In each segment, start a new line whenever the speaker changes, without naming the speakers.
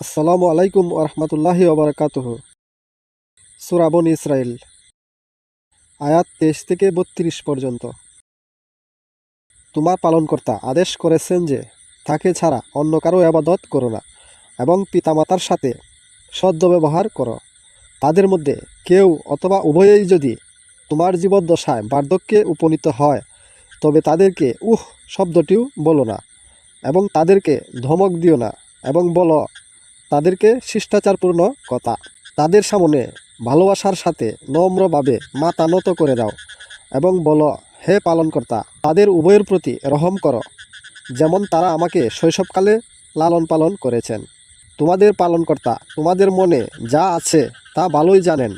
আসসালামু আলাইকুম ওরহমতুল্লাহি ওবরাকাতুহ সুরাবন ইসরায়েল আয়াত তেইশ থেকে বত্রিশ পর্যন্ত। তোমার পালনকর্তা আদেশ করেছেন যে, তাকে ছাড়া অন্য কারও আবাদত করো না এবং পিতামাতার সাথে সদ্ব্যবহার করো। তাদের মধ্যে কেউ অথবা উভয়েই যদি তোমার জীবদ্দশায় বার্ধক্যে উপনীত হয়, তবে তাদেরকে, উহ, শব্দটিও বলো না এবং তাদেরকে ধমক দিও না এবং বলো তাদেরকে শিষ্টাচারপূর্ণ কথা। তাদের সামনে ভালোবাসার সাথে নম্রভাবে মাথা নত করে দাও এবং বলো, হে পালনকর্তা, তাদের উভয়ের প্রতি রহম করো। যেমন তারা আমাকে শৈশবকালে লালন পালন করেছেন। তোমাদের পালনকর্তা, তোমাদের মনে যা আছে তা ভালোই জানেন।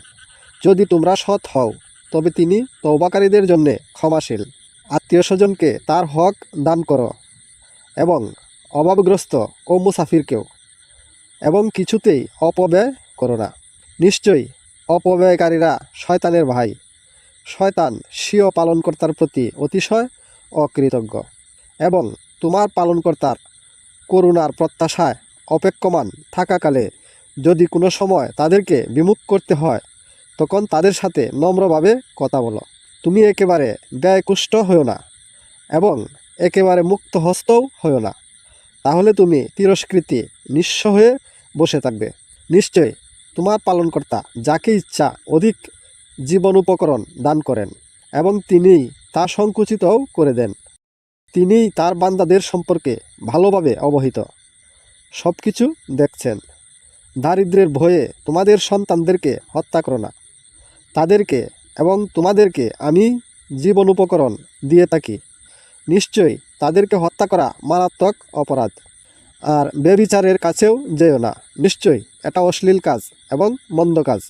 যদি তোমরা সৎ হও, তবে তিনি তৌবাকারীদের জন্যে ক্ষমাশীল। আত্মীয় স্বজনকে তার হক দান করো এবং অভাবগ্রস্ত ও মুসাফিরকেও। এবং কিছুতেই অপব্যয় করো না। নিশ্চয়ই অপব্যয়কারীরা শয়তানের ভাই। শয়তান স্বীয় পালনকর্তার প্রতি অতিশয় অকৃতজ্ঞ। এবং তোমার পালনকর্তার করুণার প্রত্যাশায় অপেক্ষমান থাকাকালে যদি কোনো সময় তাদেরকে বিমুখ করতে হয়, তখন তাদের সাথে নম্রভাবে কথা বলো। তুমি একেবারে ব্যয়কুষ্ট হও না এবং একেবারে মুক্ত হস্তও হও না। তাহলে তুমি তিরস্কৃতি নিঃস্ব হয়ে বসে থাকবে। নিশ্চয় তোমার পালনকর্তা যাকে ইচ্ছা অধিক জীবন উপকরণ দান করেন এবং তিনিই তা সংকুচিতও করে দেন। তিনিই তার বান্দাদের সম্পর্কে ভালোভাবে অবহিত। সব কিছু দেখছেন। দারিদ্রের ভয়ে তোমাদের সন্তানদেরকে হত্যা করো না। তাদেরকে এবং তোমাদেরকে আমি জীবন উপকরণ দিয়ে থাকি। নিশ্চয়ই তাদেরকে হত্যা করা মারাত্মক অপরাধ। আর বেবিচারের কাছেও যেও না। নিশ্চয়ই এটা অশ্লীল কাজ এবং মন্দ কাজ।